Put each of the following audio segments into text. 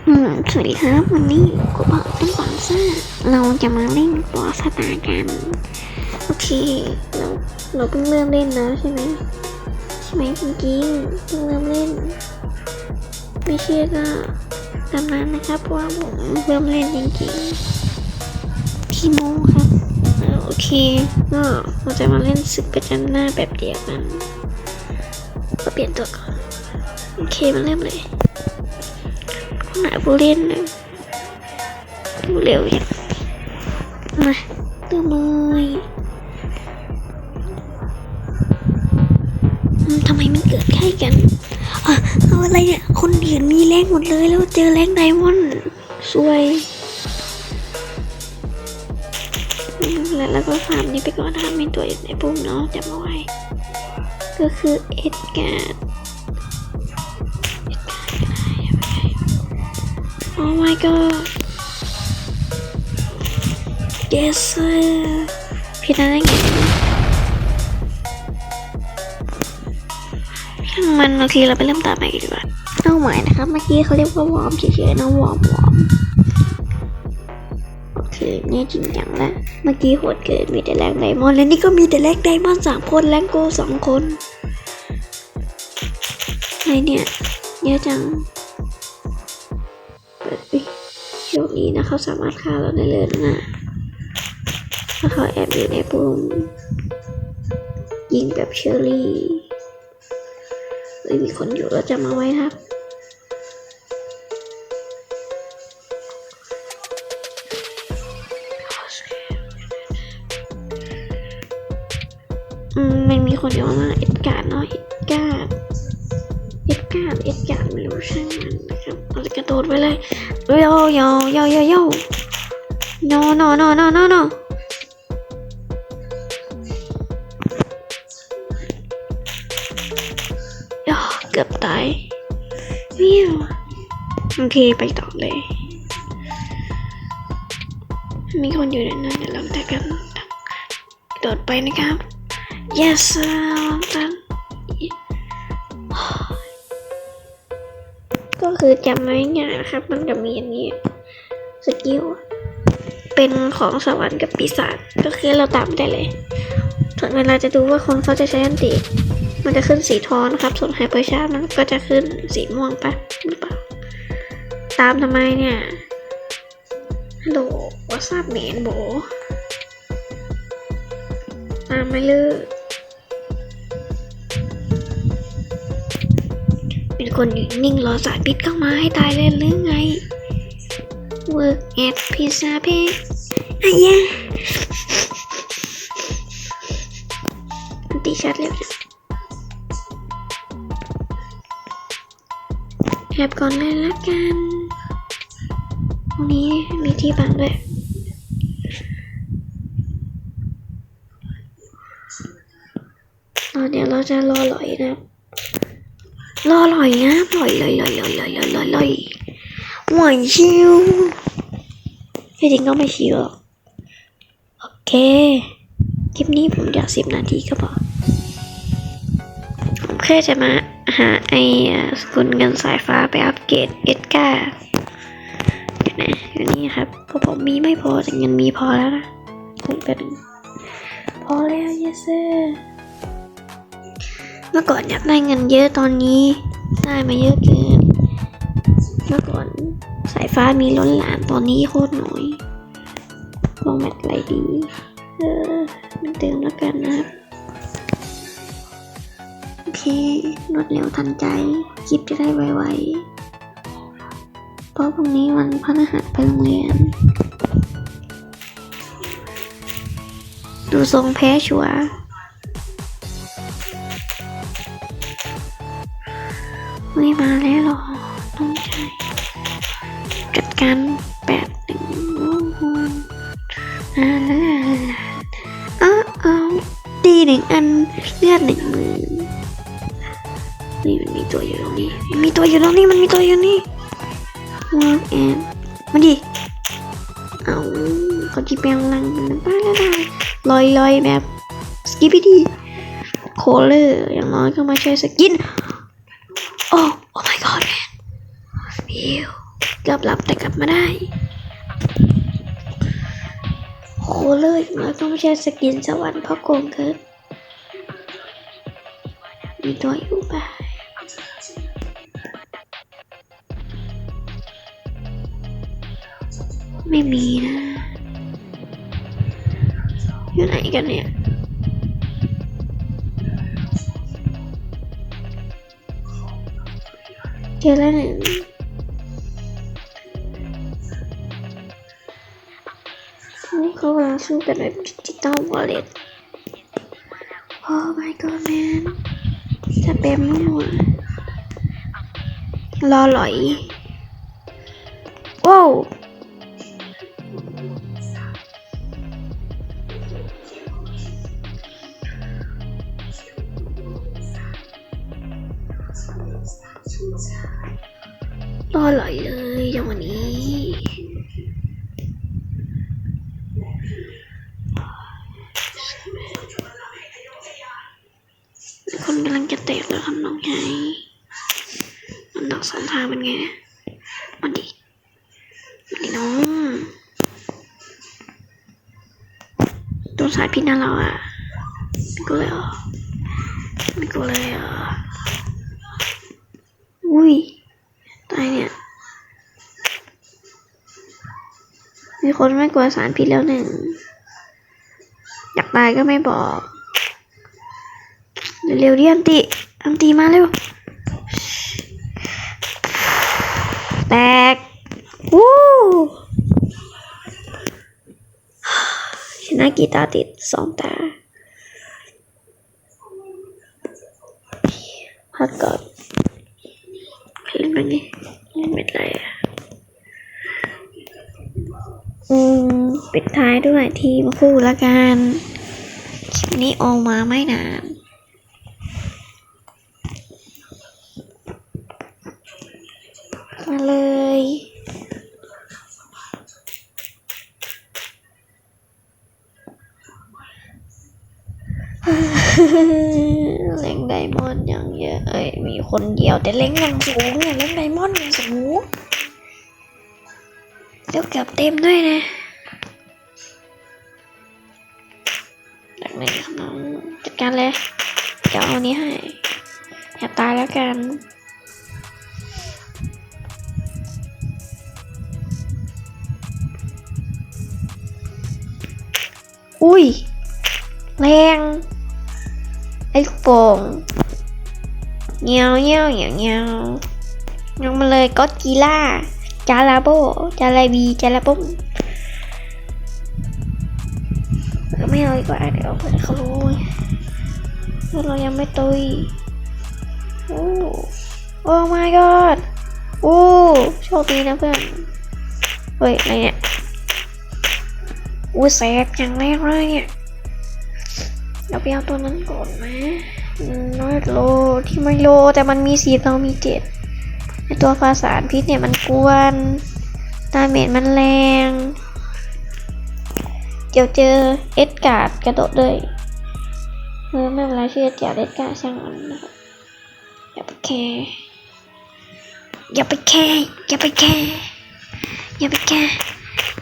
สวัสดีครับวันนี้กูบอกต้นปอนซ่าเราจะมาเล่นบอสตาร์กันโอเคเราเราเพิ่งเริ่มเล่นนะใช่ไหมใช่ไหมจริงๆเพิ่งเริ่มเล่น ไม่เชื่อก็ตามนั้นนะครับเพราะว่าผมเริ่มเล่นจริงๆพี่โมครับโอเคก็เราจะมาเล่นศึกประจันหน้าแบบเดียวกันก็เปลี่ยนตัวก่อนโอเคมาเริ่มเลย หาผู้เล่นนะเร็วอย่างมาตัวมือยทำไมมันเกิดใกล้กันเอาอะไรเนี่ยคนเดียนมีแรงหมดเลยแล้วเจอแรงไดมอนด์สวยแล้วแล้วก็ฟาร์มนี้ไปก่อนนะคะมีตัวอยู่ในปุ่มเนาะจำเอาไว้ก็คือเอ็ดการ์ Oh my god Yes sir พี่ได้ไงช่างมันโอเคเราไปเริ่มตามใหม่ดีกว่าเป้าหมายนะครับ เมื่อกี้เขาเรียกว่าวอร์มเฉยๆนะวอร์มวอร์มโอเคเนี่ยจริงจังล้วเมื่อกี้โหดเกินมีแต่แรงไดมอนด์แล้วนี่ก็มีแต่แรงไดมอนด์สามคนแรงโกสองคนอะไรเนี่ยเยอะจัง ชคดีนะเขาสามารถฆ่าเราได้เลยนะถ้าเขาแอบอยู่ในปุ่มยิงแบบเชอรี่เอ้ยมีคนอยู่เราจะมาไว้ครับอืมมันมีคนอยู่ข้าเอ็ดการ์ดเนาะเอ็ดการ์ด เอ็การ์ดเอ็ดการ์ดไม่รู้ช่างมันนะครับเราจะกระโดดไปเลยโยโยโยโยโย no no no no no no ย่อเกือบตายวิวโอเคไปต่อเลยมีคนอยู่ในนั้นเดี๋ยวเราจะกันโดดไปนะครับ yes sir ตัน คือจำไว้ง่ายนะครับ มันจะมีอย่างนี้ สกิล เป็นของสวรรค์กับปีศาจก็คือเราตามได้เลย ส่วนเวลาจะดูว่าคนเขาจะใช้อันติมันจะขึ้นสีทองนะครับ ส่วนไฮเปอร์ชาร์จมันก็จะขึ้นสีม่วงปะหรือเปล่า ตามทำไมเนี่ย ฮัลโหลว h a t s up แมนโบตามไม่เลิก เป็นคนอยู่นิ่งรอสารพิษเข้ามาให้ตายเลยหรือไง Work at Pizza p a อะยะอันติชัดเร็วจังแอบก่อนเลยละกันตรงนี้มีที่บังด้วยตอนเดี๋ยวเราจะรอหลอยนะค รอลอยนะลอยลอยลอยลอยลอยลอยลอยลอยหวานชิวที่จริงก็ไม่ชิวโอเค คลิปนี้ผมอยากสิบนาทีก็พอผมแค่จะมาหาไอ้สกุลเงินสายฟ้าไปอัปเกรดเอ็ดกาอยู่ไหนอยู่นี่ครับเพราะผมมีไม่พอแต่เงินมีพอแล้วนะผมเป็นพอแล้ว yes sir เเมื่อก่อนอยากได้เงินเยอะตอนนี้ได้มาเยอะเกิน เมื่อก่อนสายฟ้ามีล้นหลามตอนนี้โคตรน้อยลองแมทอะไรดี เออมันเติมแล้วกันนะครับโอเครวดเร็วทันใจ คลิปจะได้ไวๆ เพราะพรุ่งนี้วันพฤหัสไปโรงเรียน ดูทรงแพ้ชัวร์ การแปดหนึ่งอ่าลาลาลาอ้าวอ้าวตีหนึ่งอันเลือดหนึ่งมื่นนี่มันมีตัวอยู่ตรงนี้มันมีตัวอยู่ตรงนี้มันมีตัวอยู่นี่ work and มาดิเอาเขาจีเปียงลังมันป้าแล้วได้ลอยลอยแบบสกิปปี้ดีโคเลอร์อย่างน้อยก็มาช่วยสกินโอ้โอ้ my god man วิว เกือบหลับแต่กลับมาได้โหเลยแล้วก็ไม่ใช่สกินสวรรค์เพราะโกงเกินมีตัวอยู่บ้างไม่มีนะ อยู่ไหนกันเนี่ยเจอแล้วหนึ่ง เขากำลังสู้กันแบบดิจิตอลวอลเล็ตโอ้ my god man จะเป็นมั่วรอหลอยว้าวรอหลอยเลยย่างวันนี้ คน กำลังจะเตะแล้วครับน้องชายมันดอกสองทางเป็นไงมันดิมันดิน้องตัวสายพินะเราอะไม่กูเลยเหรอไม่กูเลยเหรออุ้ยตายเนี่ย มีคนไม่กลัวสารพิษแล้วหนึ่งอยากตายก็ไม่บอก เร็วดิอันติอันติมาเร็ว แตก วู้ชนะกี่ตาติดสองตา พักก่อนเล่นมันนี่เล่นเป็นไรอะ อืม ปิดท้ายด้วยทีมคู่ละกัน คลิปนี้ออกมาไม่นาน มาเลย เล้งไดม อนด์อย่างเยอะเอ้ยมีคนเดียวแต่เล้งอย่างสูงเนี่ยเล้งไดมอนด์อย่างสูงเดี๋ยวเกือบเต็มด้วยนะจากไหนครับน้องจัดการเลยเดี๋ยวเอาอันนี้ให้อย่าตายแล้วกันอุ้ยแรงไอ้ลูกโป่ง เงี้ยวเงี้ยวเงี้ยวเงี้ยวยังมาเลยก็กีล่าจาลาโบจาลาบีจาลาปุ้มไม่เอาดีกว่าเดี๋ยวเพื่อนเขารู้เพื่อนเรายังไม่ตุยโอ้โอ้ my god โอ้โชคดีนะเพื่อน เฮ้ย อะไรเนี่ยอุ้แสบอย่างแรกเลยเนี่ยเดี๋ยวไปเอาตัวนั้นก่อนนะอืม น้อยโลที่ไม่โลแต่มันมีสีเรามีเจ็ดไอตัวภาษาพิษเนี่ยมันกวนดาเมจมันแรง เดี๋ยวเจอเอ็ดการ์ดกระโดดเลยเออไม่เป็นไรชื่อเจียเอ็ดการ์ดช่างมันนะครับอย่าไปแคร์อย่าไปแคร์อย่าไปแคร์อย่าไปแคร์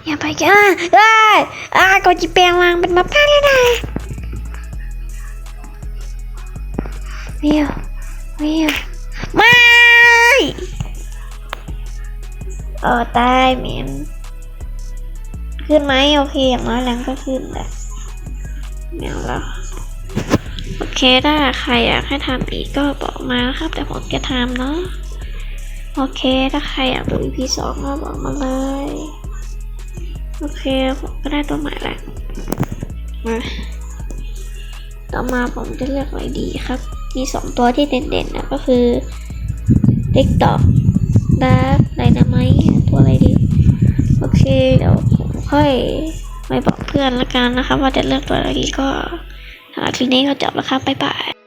อย่าไปกันเอ้ยอ่าก็จะแปลงร่างเป็นมะพร้าแล้วนะ วียวเวียวไม่เออตายเหม็นขึ้นไหมโอเคอย่างน้อยแรงก็ขึ้นแหละแมวแล้วโอเคถ้าใครอยากให้ทำอีกก็บอกมานะครับแต่ผมจะทำเนาะโอเคถ้าใครอยากดู EP สองก็บอกมาเลย โอเคผมก็ได้ตัวใหม่แล้วมาต่อมาผมจะเลือกอะไรดีครับ มีสองตัวที่เด่นๆนะก็คือ TikTok ดาร์กไดนาไมตัวอะไรดี โอเค เดี๋ยวผมค่อยไปบอกเพื่อนละกันนะครับ ว่าจะเลือกตัวอะไรดีก็สำหรับคลิปนี้ก็จบแล้วครับ บ๊ายบาย